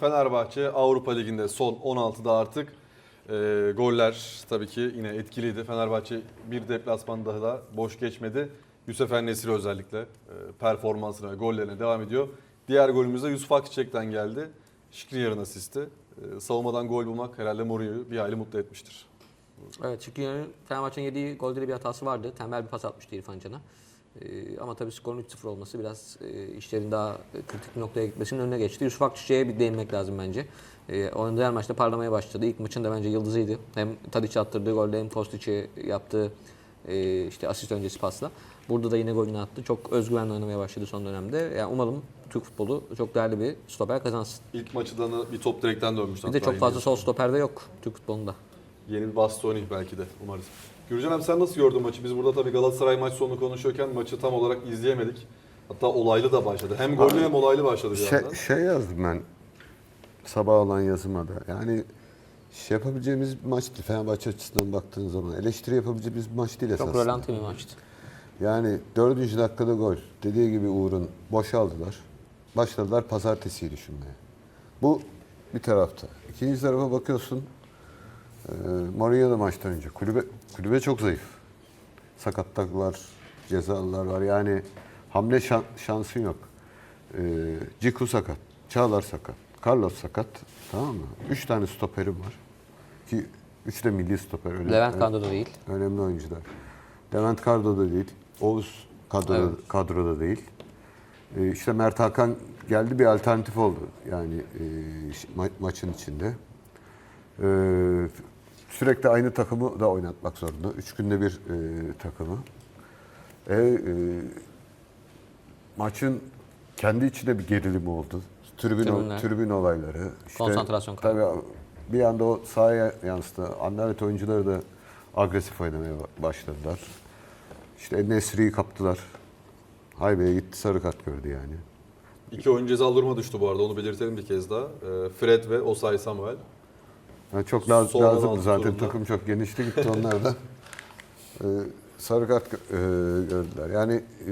Fenerbahçe Avrupa Ligi'nde son 16'da artık e, goller tabii ki yine etkiliydi. Fenerbahçe bir deplasman daha da boş geçmedi. Yusuf Nesiri özellikle e, performansına gollerine devam ediyor. Diğer golümüz de Yusuf Akçiçek'ten geldi. Şikriyar'ın asisti. E, savunmadan gol bulmak herhalde Mourinho'yu bir hayli mutlu etmiştir. Evet Şükrü'nün Fenerbahçe'nin yediği golde de bir hatası vardı. Tembel bir pas atmıştı İrfan Can'a. Ee, ama tabii skorun 3-0 olması biraz e, işlerin daha kritik bir noktaya gitmesinin önüne geçti. Yusuf Akçiçek'e bir değinmek lazım bence. Onun diğer maçta parlamaya başladı. İlk maçında bence yıldızıydı. Hem Tadic attırdığı golde hem Kostic'e yaptığı e, işte asist öncesi pasla. Burada da yine golünü attı. Çok özgüvenle oynamaya başladı son dönemde. Yani umalım Türk futbolu çok değerli bir stoper kazansın. İlk maçı da bir top direkten dönmüştü. Bir de çok fazla sol stoperde yok Türk futbolunda. Yeni bir Bastoni belki de umarız. Gürcan abi sen nasıl gördün maçı? Biz burada tabii Galatasaray maç sonunu konuşuyorken maçı tam olarak izleyemedik. Hatta olaylı da başladı. Hem gollü hem olaylı başladı bir Şey, anda. şey yazdım ben sabah olan yazıma da. Yani şey yapabileceğimiz bir maç değil. Fenerbahçe açısından baktığın zaman eleştiri yapabileceğimiz bir maç değil Çok esasında. rölanti bir maçtı. Yani dördüncü dakikada gol. Dediği gibi Uğur'un boşaldılar. Başladılar pazartesiyi düşünmeye. Bu bir tarafta. İkinci tarafa bakıyorsun. E, Mourinho da maçtan önce. Kulübe, kulübe çok zayıf. Sakatlıklar, cezalılar var. Yani hamle şan- şansın yok. E, Ciku sakat. Çağlar sakat. Carlos sakat. Tamam mı? Üç tane stoperim var. Ki üç de milli stoper. Öyle, Levent Kando da değil. Önemli oyuncular. Levent kadroda değil. Oğuz kadroda, Evet. kadroda değil. Ee, işte Mert Hakan geldi bir alternatif oldu. Yani e, ma- maçın içinde. Ee, sürekli aynı takımı da oynatmak zorunda. Üç günde bir e, takımı. E, e, maçın kendi içinde bir gerilimi oldu. Tribün, Tribünler. tribün olayları. İşte, Konsantrasyon kaybı. Tabii bir anda o sahaya yansıdı. Anderlet oyuncuları da agresif oynamaya ba- başladılar. İşte Nesri'yi kaptılar. Haybe'ye gitti sarı kart gördü yani. İki oyun ceza duruma düştü bu arada onu belirtelim bir kez daha. Ee, Fred ve Osay Samuel. Yani çok laz- lazımdı altı zaten turunda. takım çok genişti gitti onlar da. Ee, sarı kart e, gördüler. Yani e,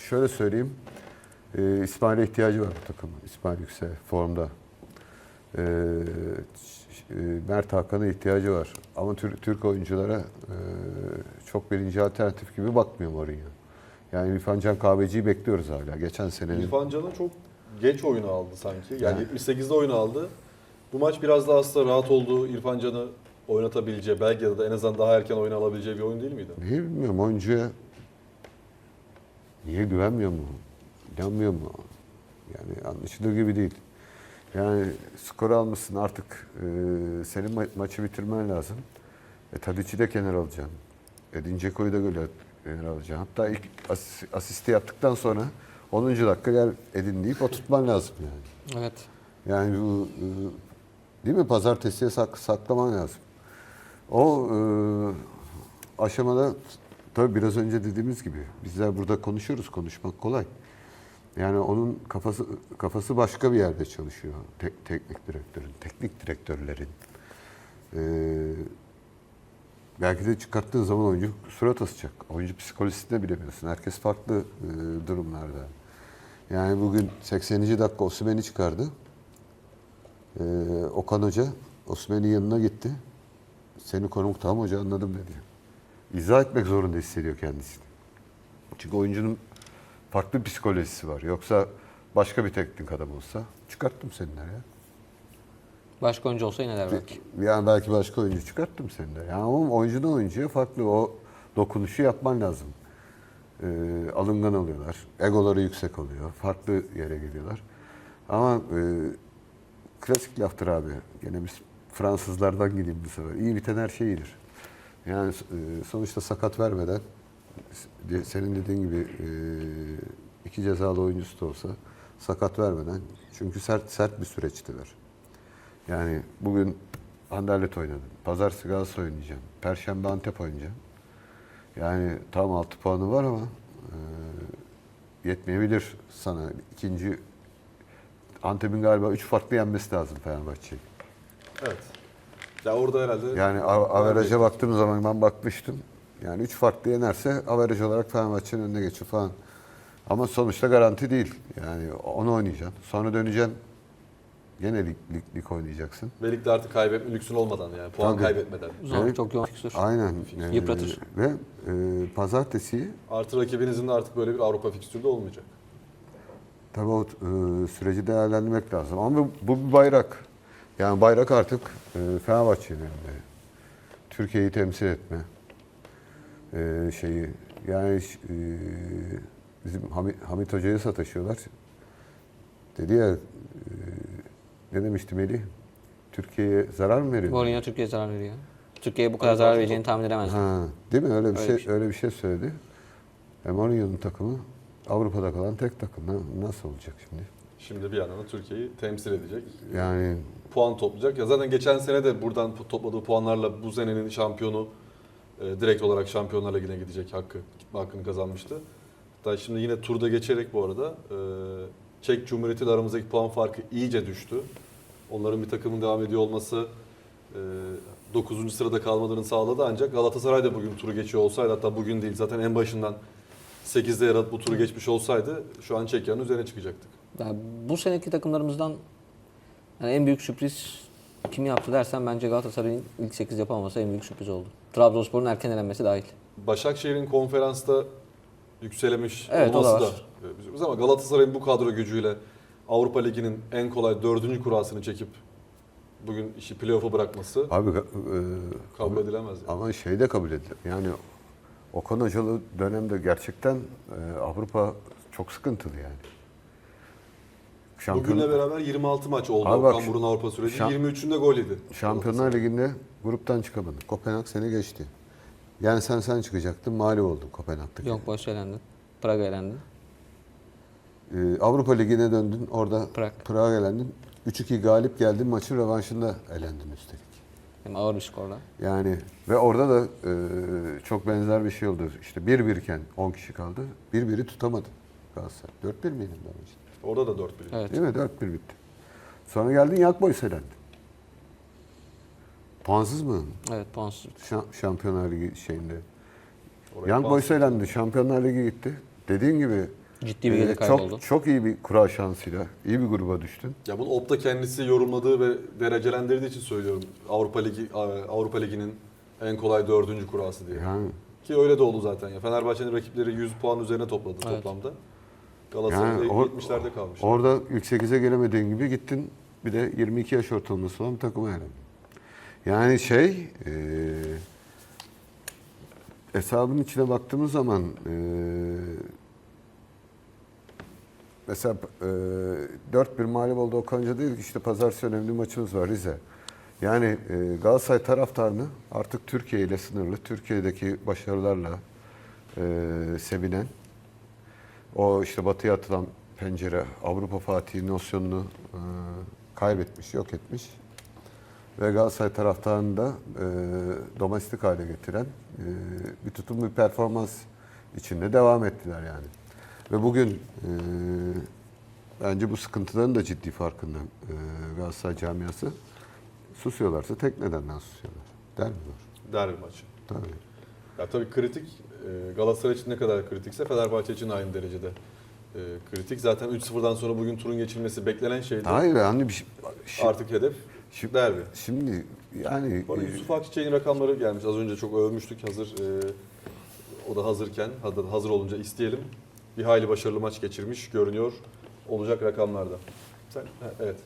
şöyle söyleyeyim. E, İsmail'e ihtiyacı var bu takımın. İsmail Yüksel formda. E, e, Mert Hakan'a ihtiyacı var. Ama Türk, Türk oyunculara e, çok birinci alternatif gibi bakmıyor Mourinho. Yani İrfan Can Kahveci'yi bekliyoruz hala. Geçen senenin İrfan Can'ın çok geç oyunu aldı sanki. Yani Yani. 78'de oyunu aldı. Bu maç biraz daha aslında rahat olduğu İrfan Can'ı oynatabileceği, belki de en azından daha erken oyun alabileceği bir oyun değil miydi? Niye bilmiyorum oyuncuya niye güvenmiyor mu? İnanmıyor mu? Yani anlaşılır gibi değil. Yani skor almışsın artık e, senin ma- maçı bitirmen lazım. E, Tadic'i de kenar alacaksın. Edin Dzeko'yu da göle kenar alacaksın. Hatta ilk as- asisti yaptıktan sonra 10. dakika gel Edin deyip oturtman lazım yani. Evet. Yani bu e, değil mi pazartesiye sak, saklaman lazım. O e, aşamada tabii biraz önce dediğimiz gibi bizler burada konuşuyoruz konuşmak kolay. Yani onun kafası kafası başka bir yerde çalışıyor. Tek, teknik direktörün, teknik direktörlerin. E, belki de çıkarttığın zaman oyuncu surat asacak. Oyuncu psikolojisini de bilemiyorsun. Herkes farklı e, durumlarda. Yani bugün 80. dakika Osimhen'i çıkardı. Ee, Okan Hoca Osman'ın yanına gitti. Seni konum tamam hoca anladım dedi. İzah etmek zorunda hissediyor kendisini. Çünkü oyuncunun farklı bir psikolojisi var. Yoksa başka bir teknik adam olsa çıkarttım seni ya. Başka oyuncu olsa yine der belki. Yani belki başka oyuncu çıkarttım seni der. Yani ama oyuncudan oyuncuya farklı o dokunuşu yapman lazım. Ee, alıngan oluyorlar. Egoları yüksek oluyor. Farklı yere geliyorlar. Ama e, klasik laftır abi. Gene biz Fransızlardan gideyim bu sefer. İyi biten her şey iyidir. Yani e, sonuçta sakat vermeden de- senin dediğin gibi e, iki cezalı oyuncusu da olsa sakat vermeden çünkü sert sert bir süreçtiler. Yani bugün Anderlet oynadın. Pazartesi Galatasaray oynayacağım. Perşembe Antep oynayacağım. Yani tam 6 puanı var ama e, yetmeyebilir sana. İkinci Antep'in galiba 3 farklı yenmesi lazım Fenerbahçe'yi. Evet. Ya orada herhalde Yani av- averaja baktığım zaman ben bakmıştım. Yani 3 farklı yenerse averaj olarak Fenerbahçe'nin önüne geçiyor falan. Ama sonuçta garanti değil. Yani onu oynayacaksın. Sonra döneceksin Gene lig, lig, lig oynayacaksın. Ve ligde artık kaybetme lüksün olmadan yani puan Tabii. kaybetmeden. Zor, Evet. çok yoğun fikstür. Aynen. Ee, Yıpratır. Ve e, pazartesi Artı rakibinizin de artık böyle bir Avrupa fikstürü de olmayacak. Tabii o e, süreci değerlendirmek lazım. Ama bu, bu bir bayrak. Yani bayrak artık e, Fenerbahçe'nin. Türkiye'yi temsil etme e, şeyi. Yani e, bizim Hamit, Hamit Hoca'ya sataşıyorlar. Dedi ya e, ne demişti Melih? Türkiye'ye zarar mı veriyor? Mourinho Türkiye'ye zarar veriyor. Türkiye'ye bu kadar zarar vereceğini tahmin edemezdim. Ha, değil mi? Öyle bir Öyle şey bir şey. öyle bir şey söyledi. E, Mourinho'nun takımı Avrupa'da kalan tek takım. Na- Nasıl olacak şimdi? Şimdi bir yandan da Türkiye'yi temsil edecek. Yani puan toplayacak. Ya zaten geçen sene de buradan topladığı puanlarla bu senenin şampiyonu e, direkt olarak Şampiyonlar Ligi'ne gidecek hakkı, gitme hakkını kazanmıştı. Hatta şimdi yine turda geçerek bu arada e, Çek Cumhuriyeti ile aramızdaki puan farkı iyice düştü. Onların bir takımın devam ediyor olması e, 9. sırada kalmalarını sağladı ancak Galatasaray da bugün turu geçiyor olsaydı hatta bugün değil zaten en başından 8'de yer alıp bu turu geçmiş olsaydı şu an Çekya'nın üzerine çıkacaktık. Yani bu seneki takımlarımızdan yani en büyük sürpriz kim yaptı dersen bence Galatasaray'ın ilk 8 yapamaması en büyük sürpriz oldu. Trabzonspor'un erken elenmesi dahil. Başakşehir'in konferansta yükselemiş Evet, o da olması da, var. e, bizim- ama Galatasaray'ın bu kadro gücüyle Avrupa Ligi'nin en kolay dördüncü kurasını çekip bugün işi playoff'a bırakması abi e, kabul edilemez. Yani. ama şey de kabul edilir. Yani Okan Hocalı dönemde gerçekten e, Avrupa çok sıkıntılı yani. Şampiyon, Bugünle beraber 26 maç oldu Abi bak, Okan Avrupa süreci. şam- 23'ünde gol yedi. Şampiyonlar Ligi'nde gruptan çıkamadın. Kopenhag seni geçti. Yani sen sen çıkacaktın, mağlup oldun Kopenhag'daki. Yok boş elendi. Praga elendi. Ee, Avrupa Ligi'ne döndün. Orada Prag. Prag'a elendin. 3-2 galip geldin. Maçın rövanşında elendin üstelik. Hem ağır bir skorla. Yani ve orada da e, çok benzer bir şey oldu. İşte 1-1 iken 10 kişi kaldı. 1-1'i tutamadı Galatasaray. 4-1 miydi ben işte? Orada da 4 bir. Evet. Değil mi? 4-1 bitti. Sonra geldin Yakboy elendin. Puansız mı? Evet puansız. Şa- Şampiyonlar Ligi şeyinde. Oraya Young Boys elendi. Şampiyonlar Ligi gitti. Dediğin gibi Ciddi bir e, yedek kayboldu. çok, çok iyi bir kura şansıyla iyi bir gruba düştün. Ya bunu Opta kendisi yorumladığı ve derecelendirdiği için söylüyorum. Avrupa Ligi Avrupa Ligi'nin en kolay dördüncü kurası diye. Yani Ki öyle de oldu zaten ya. Fenerbahçe'nin rakipleri 100 puan üzerine topladı Evet. toplamda. Galatasaray Yani da or- 70'lerde kalmış. Orada ilk 8'e gelemediğin gibi gittin bir de 22 yaş ortalaması olan bir takıma elendin. Yani şey e, hesabın içine baktığımız zaman e, mesela e, 4-1 mağlup oldu Okan Hoca değil işte pazartesi önemli maçımız var Rize. Yani e, Galatasaray taraftarını artık Türkiye ile sınırlı, Türkiye'deki başarılarla e, sevinen o işte batıya atılan pencere Avrupa Fatih nosyonunu e, kaybetmiş, yok etmiş. Ve Galatasaray taraftarını da e, domestik hale getiren e, bir tutum bir performans içinde devam ettiler yani. Ve bugün e, bence bu sıkıntıların da ciddi farkında e, Galatasaray camiası. Susuyorlarsa tek nedenden susuyorlar. Der mi var? Derbi maçı. Tabii. Ya tabii kritik e, Galatasaray için ne kadar kritikse Fenerbahçe için aynı derecede e, kritik. Zaten 3-0'dan sonra bugün turun geçilmesi beklenen şeydi. Hayır hani bir şey, Artık hedef şi- derbi. şimdi yani arada e, Yusuf Akçiçek'in rakamları gelmiş. Az önce çok övmüştük. Hazır e, o da hazırken, hazır, hazır olunca isteyelim. Bir hayli başarılı maç geçirmiş görünüyor olacak rakamlarda. Sen, ha, evet.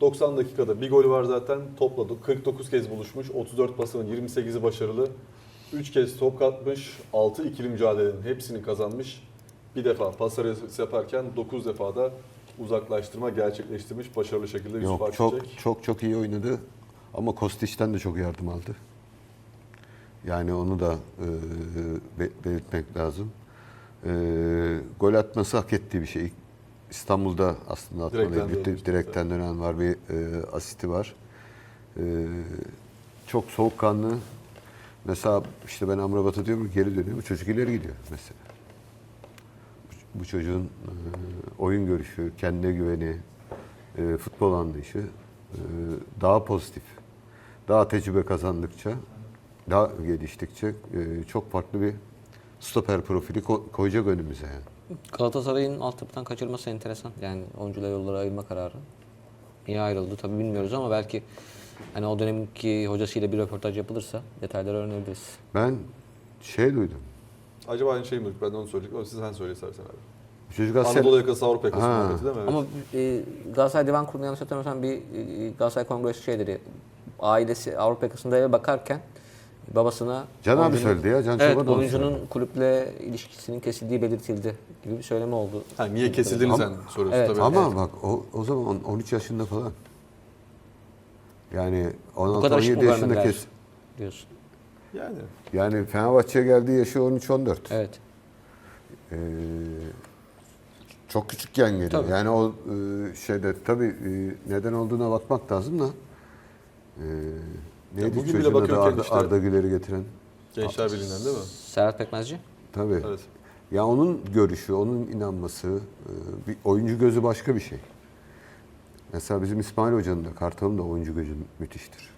90 dakikada bir golü var zaten. Topladı. 49 kez buluşmuş. 34 pasının 28'i başarılı. 3 kez top katmış. 6 ikili mücadelenin hepsini kazanmış. Bir defa pas arası yaparken 9 defa da uzaklaştırma gerçekleştirmiş başarılı şekilde Yusuf Yok çok Akçiçek. çok çok iyi oynadı ama Kostiç'ten de çok yardım aldı. Yani onu da e, be- belirtmek lazım. E, gol atması hak ettiği bir şey. İstanbul'da aslında Direkten atmalıydı. dönmüştü, Direkten dönen var bir e, asisti var. E, çok soğukkanlı. Mesela işte ben Amrabat'a diyorum geri dönüyor. Bu çocuk ileri gidiyor mesela. Bu- Bu çocuğun e, oyun görüşü, kendine güveni, e, futbol anlayışı e, daha pozitif. Daha tecrübe kazandıkça, daha geliştikçe e, çok farklı bir stoper profili ko- koyacak önümüze yani. Galatasaray'ın altyapıdan kaçırması enteresan. Yani oyuncular yolları ayırma kararı. Niye ayrıldı tabii bilmiyoruz ama belki hani o dönemki hocasıyla bir röportaj yapılırsa detayları öğrenebiliriz. Ben şey duydum. Acaba aynı şey mi? Ben de onu söyleyecektim. Ama siz sen söyle istersen abi. Çocuk Galatasaray- Anadolu yakası Avrupa yakası Ha. muhabbeti değil mi? Evet. Ama e, Galatasaray Divan Kurulu'nda yanlış hatırlamıyorsam bir e, Galatasaray Kongresi şeyleri ailesi Avrupa yakasında eve bakarken babasına Can abi söyledi ya, Can evet, Çoban da onu oyuncunun söyledi. kulüple ilişkisinin kesildiği belirtildi gibi bir söyleme oldu. Ha, niye kesildiğini Ama- sen soruyorsun Evet. tabii. Ama bak o, o zaman 13 yaşında falan. Yani Bu kadar 16-17 ışık mı yaşında kes. diyorsun. Yani. Yani Fenerbahçe'ye geldiği yaşı 13-14. Evet. Ee, çok küçükken geliyor. Tabii. Yani o e, şeyde tabii e, neden olduğuna bakmak lazım da. E, neydi bugün bile çocuğun adı bakıyorken Arda, işte- Arda Güler'i getiren? Gençler Birliği'nden değil mi? Serhat Pekmezci. Tabii. Evet. Ya onun görüşü, onun inanması, e, bir oyuncu gözü başka bir şey. Mesela bizim İsmail Hoca'nın da, Kartal'ın da oyuncu gözü müthiştir.